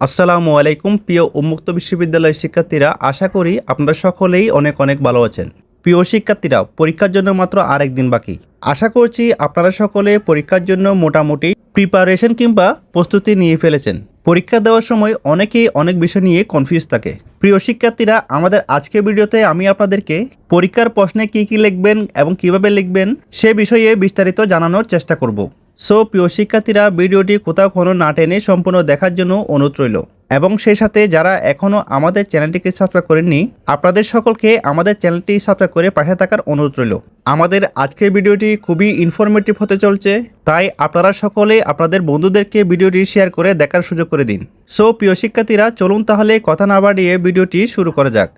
আসসালামু আলাইকুম, প্রিয় উন্মুক্ত বিশ্ববিদ্যালয়ের শিক্ষার্থীরা, আশা করি আপনারা সকলেই অনেক অনেক ভালো আছেন। প্রিয় শিক্ষার্থীরা, পরীক্ষার জন্য মাত্র আরেক দিন বাকি। আশা করছি আপনারা সকলে পরীক্ষার জন্য মোটামুটি প্রিপারেশন কিংবা প্রস্তুতি নিয়ে ফেলেছেন। পরীক্ষা দেওয়ার সময় অনেকেই অনেক বিষয় নিয়ে কনফিউজ থাকে। প্রিয় শিক্ষার্থীরা, আমাদের আজকের ভিডিওতে আমি আপনাদেরকে পরীক্ষার প্রশ্নে কী কী লিখবেন এবং কীভাবে লিখবেন সে বিষয়ে বিস্তারিত জানানোর চেষ্টা করব। সো প্রিয় শিক্ষার্থীরা, ভিডিওটি কোথাও কোনো না টেনে সম্পূর্ণ দেখার জন্য অনুরোধ রইল। এবং সেই সাথে যারা এখনও আমাদের চ্যানেলটিকে সাবস্ক্রাইব করেননি, আপনাদের সকলকে আমাদের চ্যানেলটি সাবস্ক্রাইব করে পাশে থাকার অনুরোধ রইল। আমাদের আজকের ভিডিওটি খুবই ইনফরমেটিভ হতে চলছে, তাই আপনারা সকলে আপনাদের বন্ধুদেরকে ভিডিওটি শেয়ার করে দেখার সুযোগ করে দিন। সো প্রিয় শিক্ষার্থীরা, চলুন তাহলে কথা না বাড়িয়ে ভিডিওটি শুরু করা যাক।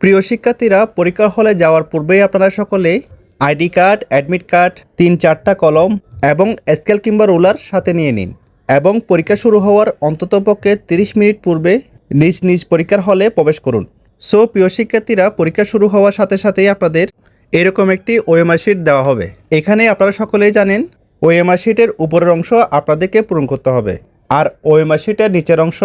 প্রিয় শিক্ষার্থীরা পরীক্ষা হলে যাওয়ার পূর্বেই আপনারা সকলে আইডি কার্ড, অ্যাডমিট কার্ড, তিন চারটা কলম এবং স্কেল কিংবা রোলার সাথে নিয়ে নিন এবং পরীক্ষা শুরু হওয়ার অন্ততপক্ষে তিরিশ মিনিট পূর্বে নিজ নিজ পরীক্ষার হলে প্রবেশ করুন। সো প্রিয় শিক্ষার্থীরা, পরীক্ষা শুরু হওয়ার সাথে সাথেই আপনাদের এরকম একটি ওএমআর শিট দেওয়া হবে। এখানে আপনারা সকলেই জানেন ওএমআর শিটের উপরের অংশ আপনাদেরকে পূরণ করতে হবে। আর ওএমআর শিটের নিচের অংশ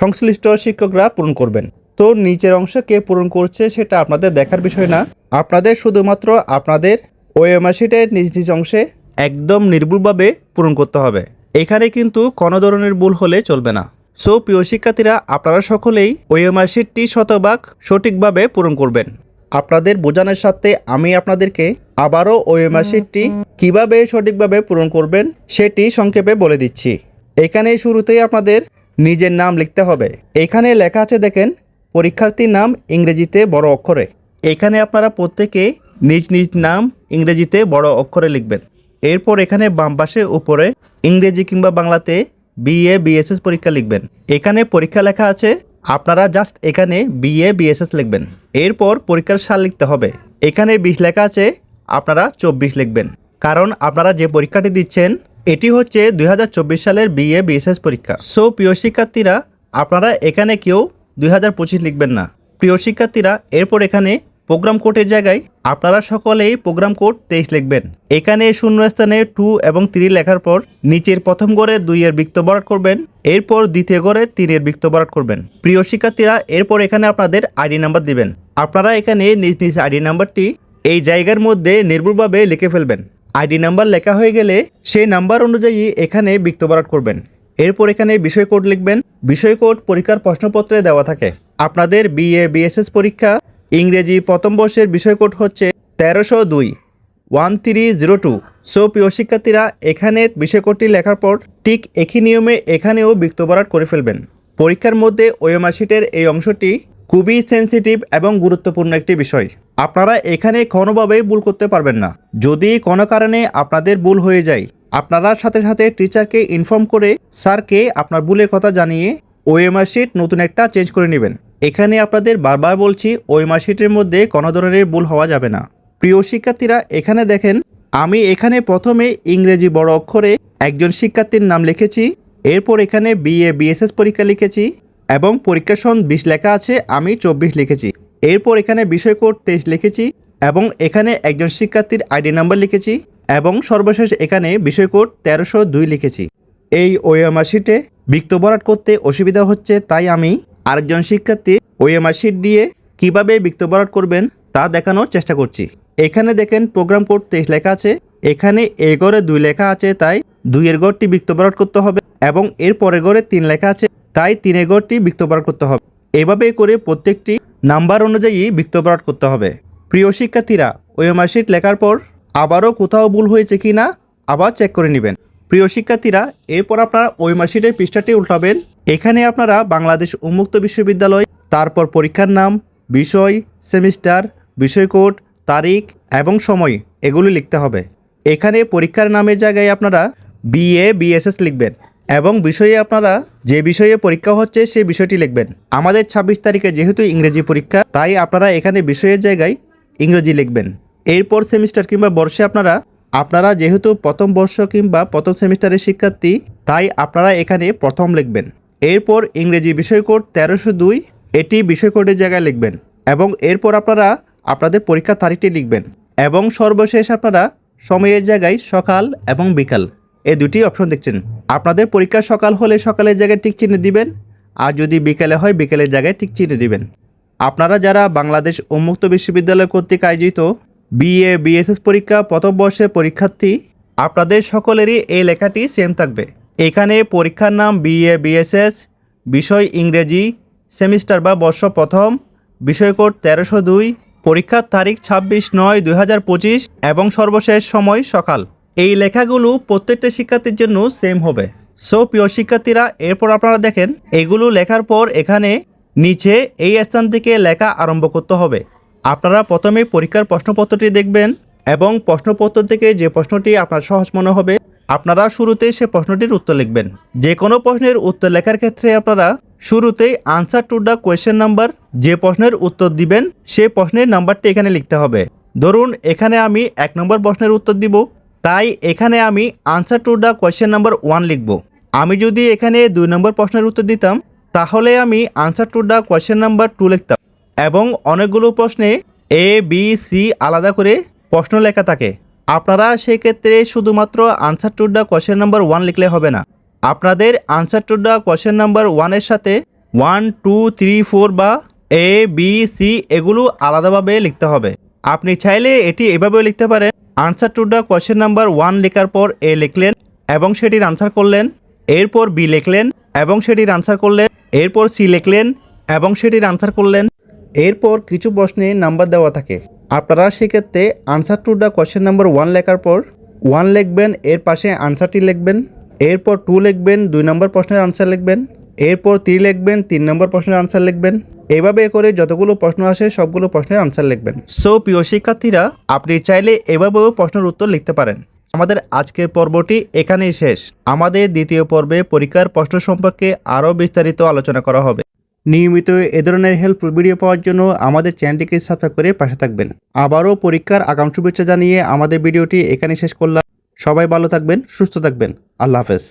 সংশ্লিষ্ট শিক্ষকরা পূরণ করবেন। তো নিচের অংশ কে পূরণ করছে সেটা আপনাদের দেখার বিষয় না। আপনাদের শুধুমাত্র আপনাদের ওএমআর শিটের নিজ নিজ অংশে একদম নির্ভুলভাবে পূরণ করতে হবে। এখানে কিন্তু কোনো ধরনের ভুল হলে চলবে না। সো প্রিয় শিক্ষার্থীরা, আপনারা সকলেই ওএমআর শিটটি শতভাগ সঠিকভাবে পূরণ করবেন। আপনাদের বোঝানোর সাথে আমি আপনাদেরকে আবারও ওএমআর শিটটি কীভাবে সঠিকভাবে পূরণ করবেন সেটি সংক্ষেপে বলে দিচ্ছি। এখানে শুরুতেই আপনাদের নিজের নাম লিখতে হবে। এখানে লেখা আছে, দেখেন পরীক্ষার্থীর নাম ইংরেজিতে বড় অক্ষরে। এখানে আপনারা প্রত্যেকে নিজ নিজ নাম ইংরেজিতে বড় অক্ষরে লিখবেন। এরপর এখানে বাম পাশে উপরে ইংরেজি কিংবা বাংলাতে বিএ বিএসএস পরীক্ষা লিখবেন। এখানে পরীক্ষা লেখা আছে, আপনারা জাস্ট এখানে বিএ বিএসএস লিখবেন। এরপর পরীক্ষার সাল লিখতে হবে। এখানে বিশ লেখা আছে, আপনারা চব্বিশ লিখবেন। কারণ আপনারা যে পরীক্ষাটি দিচ্ছেন, এটি হচ্ছে দুই হাজার চব্বিশ সালের বিএ বিএসএস পরীক্ষা। সো প্রিয় শিক্ষার্থীরা, আপনারা এখানে কেউ দুই হাজার পঁচিশ লিখবেন না। প্রিয় শিক্ষার্থীরা, এরপর এখানে প্রোগ্রাম কোডের জায়গায় আপনারা সকলেই প্রোগ্রাম কোড তেইশ লিখবেন। এখানে শূন্য স্থানে টু এবং থ্রি লেখার পর নিচের প্রথম গড়ে দুইয়ের বৃত্ত বরাট করবেন, এরপর দ্বিতীয় গড়ে তিনের বৃত্ত বরাট করবেন। প্রিয় শিক্ষার্থীরা, এরপর এখানে আপনাদের আইডি নাম্বার দিবেন। আপনারা এখানে নিজ নিজ আইডি নাম্বারটি এই জায়গার মধ্যে নির্ভুলভাবে লিখে ফেলবেন। আইডি নাম্বার লেখা হয়ে গেলে সেই নাম্বার অনুযায়ী এখানে বৃত্ত বরাট করবেন। এরপর এখানে বিষয় কোড লিখবেন। বিষয় কোড পরীক্ষার প্রশ্নপত্রে দেওয়া থাকে। আপনাদের বিএ বিএসএস পরীক্ষা ইংরেজি প্রথম বর্ষের বিষয় কোড হচ্ছে তেরোশো দুই one three zero two so প্রিয় শিক্ষার্থীরা, এখানে বিষয় কোডটি লেখার পর ঠিক একই নিয়মে এখানেও বৃত্ত বরাট করে ফেলবেন। পরীক্ষার মধ্যে ওএমআর শিটের এই অংশটি খুবই সেন্সিটিভ এবং গুরুত্বপূর্ণ একটি বিষয়। আপনারা এখানে কোনোভাবেই ভুল করতে পারবেন না। যদি কোনো কারণে আপনাদের ভুল হয়ে যায় আপনারা সাথে সাথে টিচারকে ইনফর্ম করে স্যারকে আপনার ভুলের কথা জানিয়ে ওএমআর শিট নতুন একটা চেঞ্জ করে নেবেন। এখানে আপনাদের বারবার বলছি ওএমআর শিটের মধ্যে কোনো ধরনের ভুল হওয়া যাবে না। প্রিয় শিক্ষার্থীরা, এখানে দেখেন, আমি এখানে প্রথমে ইংরেজি বড় অক্ষরে একজন শিক্ষার্থীর নাম লিখেছি, এরপর এখানে বিএ বিএসএস পরীক্ষা লিখেছি এবং পরীক্ষা সন বিশ লেখা আছে, আমি চব্বিশ লিখেছি। এরপর এখানে বিষয় কোড তেইশ লিখেছি এবং এখানে একজন শিক্ষার্থীর আইডি নাম্বার লিখেছি এবং সর্বশেষ এখানে বিষয় কোড তেরোশো দুই লিখেছি। এই ওএমআর শিটে বৃত্ত বরাট করতে অসুবিধা হচ্ছে, তাই আমি আরেকজন শিক্ষার্থী ওএমআর শিট দিয়ে কীভাবে বৃত্ত বরাট করবেন তা দেখানোর চেষ্টা করছি। এখানে দেখেন প্রোগ্রাম কোড তেইশ লেখা আছে, এখানে এ গড়ে দুই লেখা আছে, তাই দুইয়ের গড়টি বৃত্ত বরাট করতে হবে এবং এর পরের গড়ে তিন লেখা আছে, তাই তিনের গড়টি বৃত্ত বরাট করতে হবে। এভাবে করে প্রত্যেকটি নাম্বার অনুযায়ী বৃত্ত বরাট করতে হবে। প্রিয় শিক্ষার্থীরা, ওএমআর শিট লেখার পর আবারও কোথাও ভুল হয়েছে কি না, আবার চেক করে নেবেন। প্রিয় শিক্ষার্থীরা, এরপর আপনারা ওই মার্কশিটের পৃষ্ঠাটি উল্টাবেন। এখানে আপনারা বাংলাদেশ উন্মুক্ত বিশ্ববিদ্যালয়, তারপর পরীক্ষার নাম, বিষয়, সেমিস্টার বিষয় কোড তারিখ এবং সময়, এগুলি লিখতে হবে। এখানে পরীক্ষার নামের জায়গায় আপনারা বিএ বিএসএস লিখবেন এবং বিষয়ে আপনারা যে বিষয়ে পরীক্ষা হচ্ছে সেই বিষয়টি লিখবেন। আমাদের ছাব্বিশ তারিখে যেহেতু ইংরেজি পরীক্ষা, তাই আপনারা এখানে বিষয়ের জায়গায় ইংরেজি লিখবেন। এরপর সেমিস্টার কিংবা বর্ষে আপনারা আপনারা যেহেতু প্রথম বর্ষ কিংবা প্রথম সেমিস্টারের শিক্ষার্থী, তাই আপনারা এখানে প্রথম লিখবেন। এরপর ইংরেজি বিষয় কোড তেরোশো দুই, এটি বিষয় কোডের জায়গায় লিখবেন এবং এরপর আপনারা আপনাদের পরীক্ষার তারিখটি লিখবেন এবং সর্বশেষ আপনারা সময়ের জায়গায় সকাল এবং বিকাল এই দুটি অপশন দেখছেন। আপনাদের পরীক্ষা সকাল হলে সকালের জায়গায় টিক চিহ্ন দিবেন, আর যদি বিকেলে হয় বিকেলের জায়গায় টিক চিহ্ন দিবেন। আপনারা যারা বাংলাদেশ উন্মুক্ত বিশ্ববিদ্যালয় কর্তৃক আয়োজিত বিএ বিএসএস পরীক্ষা, প্রথম বর্ষের পরীক্ষার্থী। আপনাদের সকলেরই এই লেখাটি সেম থাকবে। এখানে পরীক্ষার নাম বিএ বিএসএস বিষয় ইংরেজি, সেমিস্টার বা বর্ষ প্রথম, বিষয় কোড তেরোশো দুই, পরীক্ষার তারিখ ছাব্বিশ নয় দুই হাজার পঁচিশ এবং সর্বশেষ সময় সকাল। এই লেখাগুলো প্রত্যেকটা শিক্ষার্থীর জন্য সেম হবে। সো প্রিয় শিক্ষার্থীরা, এরপর আপনারা দেখেন, এগুলো লেখার পর এখানে নিচে এই স্থান থেকে লেখা আরম্ভ করতে হবে। আপনারা প্রথমে পরীক্ষার প্রশ্নপত্রটি দেখবেন এবং প্রশ্নপত্র থেকে যে প্রশ্নটি আপনার সহজ মনে হবে, আপনারা শুরুতে সে প্রশ্নটির উত্তর লিখবেন। যে কোনো প্রশ্নের উত্তর লেখার ক্ষেত্রে আপনারা শুরুতেই answer to the question number যে প্রশ্নের উত্তর দিবেন, সে প্রশ্নের নাম্বারটি এখানে লিখতে হবে। ধরুন, এখানে আমি এক নম্বর প্রশ্নের উত্তর দিব, তাই এখানে আমি answer to the question number one লিখব। আমি যদি এখানে দুই নম্বর প্রশ্নের উত্তর দিতাম, তাহলে আমি answer to the question number two লিখতাম। এবং অনেকগুলো প্রশ্নে এ বি সি আলাদা করে প্রশ্ন লেখা থাকে। আপনারা সেক্ষেত্রে শুধুমাত্র answer to the question number one লিখলে হবে না। আপনাদের answer to the question number ওয়ানের সাথে ওয়ান টু থ্রি ফোর বা এ বি সি এগুলো আলাদাভাবে লিখতে হবে। আপনি চাইলে এটি এভাবেও লিখতে পারেন। Answer to the question number one লেখার পর এ লিখলেন এবং সেটির আনসার করলেন। এরপর বি লিখলেন এবং সেটির আনসার করলেন। এরপর সি লিখলেন এবং সেটির আনসার করলেন। এরপর কিছু প্রশ্নে নাম্বার দেওয়া থাকে। আপনারা সেক্ষেত্রে answer to the question number one লেখার পর ওয়ান লিখবেন, এর পাশে আনসারটি লিখবেন, এরপর টু লিখবেন, দুই নম্বর প্রশ্নের আনসার লিখবেন, এরপর থ্রি লিখবেন, তিন নম্বর প্রশ্নের আনসার লিখবেন। এভাবে করে যতগুলো প্রশ্ন আসে, সবগুলো প্রশ্নের আনসার লিখবেন। সো প্রিয় শিক্ষার্থীরা, আপনি চাইলে এভাবেও প্রশ্নের উত্তর লিখতে পারেন। আমাদের আজকের পর্বটি এখানেই শেষ। আমাদের দ্বিতীয় পর্বে পরীক্ষার প্রশ্ন সম্পর্কে আরও বিস্তারিত আলোচনা করা হবে। নিয়মিত এ ধরনের হেল্পফুল ভিডিও পাওয়ার জন্য আমাদের চ্যানেলটিকে সাবস্ক্রাইব করে পাশে থাকবেন। আবারও পরীক্ষার আগাম শুভেচ্ছা জানিয়ে আমাদের ভিডিওটি এখানে শেষ করলাম। সবাই ভালো থাকবেন, সুস্থ থাকবেন। আল্লাহ হাফেজ।